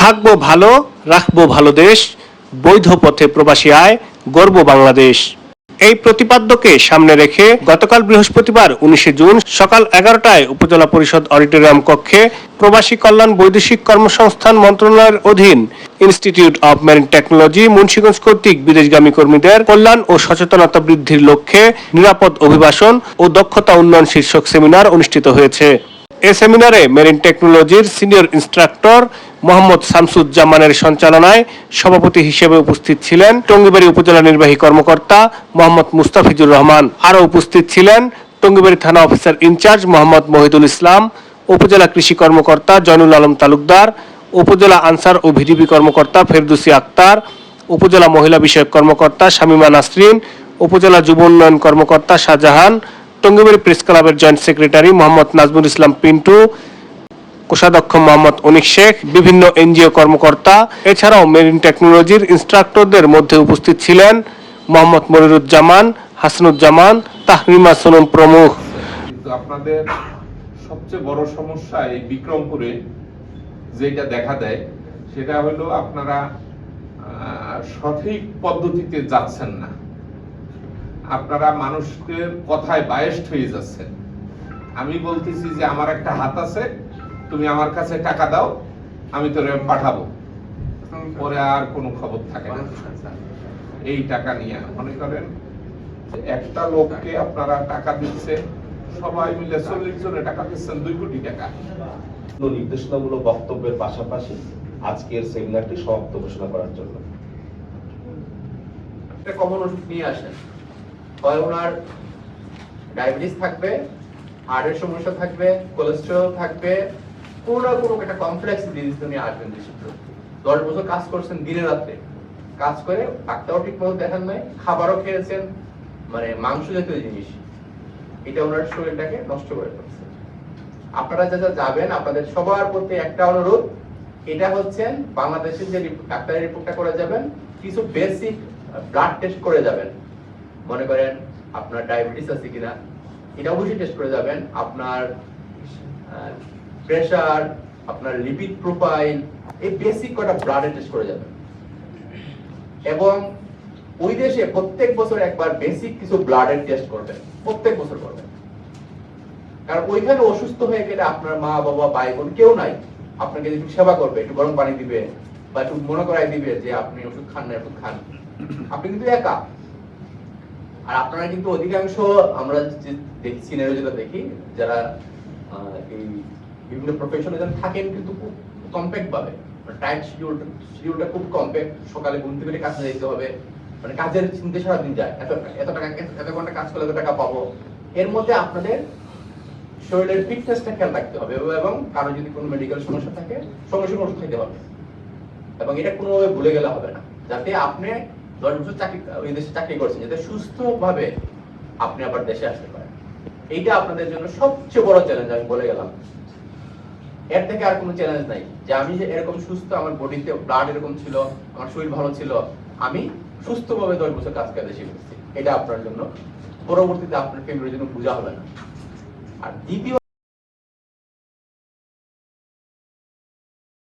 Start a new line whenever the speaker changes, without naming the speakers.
থাকব ভালো, রাখব ভালো দেশ, বৈধ পথে প্রবাসী আয়, গর্ব বাংলাদেশ। এই প্রতিপাদ্যকে সামনে রেখে গতকাল বৃহস্পতিবার উনিশে জুন সকাল এগারোটায় উপজেলা পরিষদ অডিটোরিয়াম কক্ষে প্রবাসী কল্যাণ বৈদেশিক কর্মসংস্থান মন্ত্রণালয়ের অধীন institute of marine technology Munshiganj কর্তৃক বিদেশগামী কর্মীদের কল্যাণ ও সচেতনতা বৃদ্ধির লক্ষ্যে নিরাপদ অভিবাসন ও দক্ষতা উন্নয়ন শীর্ষক সেমিনার অনুষ্ঠিত হয়েছে। এ সেমিনারে মেরিন টেকনোলজির সিনিয়র ইনস্ট্রাক্টর মোহাম্মদ শামসুজ্জামানের সঞ্চালনায় সভাপতি হিসেবে উপস্থিত ছিলেন টঙ্গিবাড়ি উপজেলা নির্বাহী কর্মকর্তা মোহাম্মদ মুস্তাফিজুর রহমান। আরও উপস্থিত ছিলেন টঙ্গিবাড়ি থানা officer in charge Mohammad Mohidul Islam, উপজেলা কৃষি কর্মকর্তা জয়নুল আলম তালুকদার, উপজেলা আনসার ও ভিডিপি কর্মকর্তা ফেরদুসি আক্তার, উপজেলা মহিলা বিষয়ক কর্মকর্তা শামিমা নাসরিন, উপজেলা যুব উন্নয়ন কর্মকর্তা শাহজাহান টঙ্গিবাড়ি প্রেস ক্লাবের জয়েন্ট সেক্রেটারি মোহাম্মদ নাজমুল ইসলাম পিন্টু, কোষাধ্যক্ষ মোহাম্মদ অনিক শেখ, বিভিন্ন এনজিও কর্মকর্তা, এছাড়াও মেরিন টেকনোলজির ইনস্ট্রাক্টরদের মধ্যে উপস্থিত ছিলেন মোহাম্মদ মনিরুজ্জামান, হাসানুজ্জামান, তাহরিমা সোনম প্রমুখ।
আপনাদের সবচেয়ে বড় সমস্যা এই বিক্রমপুরে যেটা দেখা দেয়, সেটা হলো আপনারা সঠিক পদ্ধতিতে যাচ্ছেন না। আপনারা মানুষদের কথায় বায়েস্ট হয়ে যাচ্ছেন। আমি বলতেছি যে আমার একটা হাত আছে তুমি আমার কাছে টাকা দাও আমি তোরে পাঠাবো। পরে আর কোনো খবর থাকে না। এই টাকা নিয়ে মনে করেন একটা লোককে আপনারা টাকা দিচ্ছেন সবাই মিলে চল্লিশ জনে টাকা দিচ্ছেন দুই কোটি টাকা।
নির্দেশনামূলক বক্তব্যের পাশাপাশি আজকের সেমিনারটি সমাপ্ত ঘোষণা করার জন্য।
কমন নিয়ে আসেন। হয় ওনার ডায়াবেটিস থাকবে, হার্টের সমস্যা থাকবে কোলেস্টেরল থাকবে, কোনো না কোনো একটা কমপ্লেক্স ডিজিজ নিয়ে আসবেন দেশে। দশ বছর কাজ করছেন দিনে রাত্রে। কাজ করে ডাক্তারও ঠিক মতো দেখান নাই, খাবারও খেয়েছেন মানে মাংস জাতীয় জিনিস। এটা ওনার শরীরটাকে নষ্ট করে ফেলছে। আপনারা যা যা যাবেন, আপনাদের সবার প্রতি একটা অনুরোধ, এটা হচ্ছেন বাংলাদেশের যে ডাক্তারের রিপোর্টটা করে যাবেন, কিছু বেসিক ব্লাড টেস্ট করে যাবেন। মনে করেন আপনার ডায়াবেটিস আছে কিনা, এটা অবশ্যই টেস্ট করে যাবেন। আপনার প্রেসার আপনার লিপিড প্রোফাইল এই বেসিক কটা ব্লাডের টেস্ট করে যাবেন। এবং ওই দেশে প্রত্যেক বছর একবার বেসিক কিছু ব্লাডের টেস্ট করবেন। প্রত্যেক বছর করবেন। কারণ ওইখানে অসুস্থ হয়ে গেলে আপনার মা, বাবা, ভাই, বোন কেউ নাই। আপনাকে একটু সেবা করবে, একটু গরম পানি দিবে, বা একটু মনে করাই দিবে যে আপনি ওষুধ খান না, ওষুধ খান। আপনি কিন্তু একা। আর আপনারা কিন্তু অধিকাংশ আমরা দেখি সিনারিও যেটা দেখি, যারা এই বিভিন্ন প্রফেশনে যারা থাকেন কিন্তু খুব কম্প্যাক্ট ভাবে। টাইট শিডিউল শিডিউলটা খুব কম্প্যাক্ট সকালে ঘুম থেকে কাজে যেতে হবে। মানে কাজের চিন্তা সারাদিন যায়। এত এত টাকা, এত ঘণ্টা কাজ করলে এত টাকা পাবো। এর মধ্যে আপনাদের শরীরের ফিটনেসটা খেয়াল রাখতে হবে এবং কারও যদি কোনো মেডিকেল সমস্যা থাকে, সঙ্গে সঙ্গে ওষুধ খেতে হবে। এবং এটা কোনোভাবে ভুলে গেলে হবে না। যাতে আপনি দশ বছর চাকরি করছেন যাতে আপনি আবার দেশে আসতে পারেন। এইটা আপনাদের জন্য সবচেয়ে বড় চ্যালেঞ্জ আমি বলে গেলাম। এর থেকে আর কোনো চ্যালেঞ্জ নাই যে আমি যে এরকম সুস্থ, আমার বডিতে ব্লাড এরকম ছিল, আমার শরীর ভালো ছিল, আমি সুস্থভাবে দশ বছর কাজ করে দেশে এটা আপনার জন্য, পরবর্তীতে আপনার ফ্যামিলির জন্য বোঝা হবে না। আর দ্বিতীয়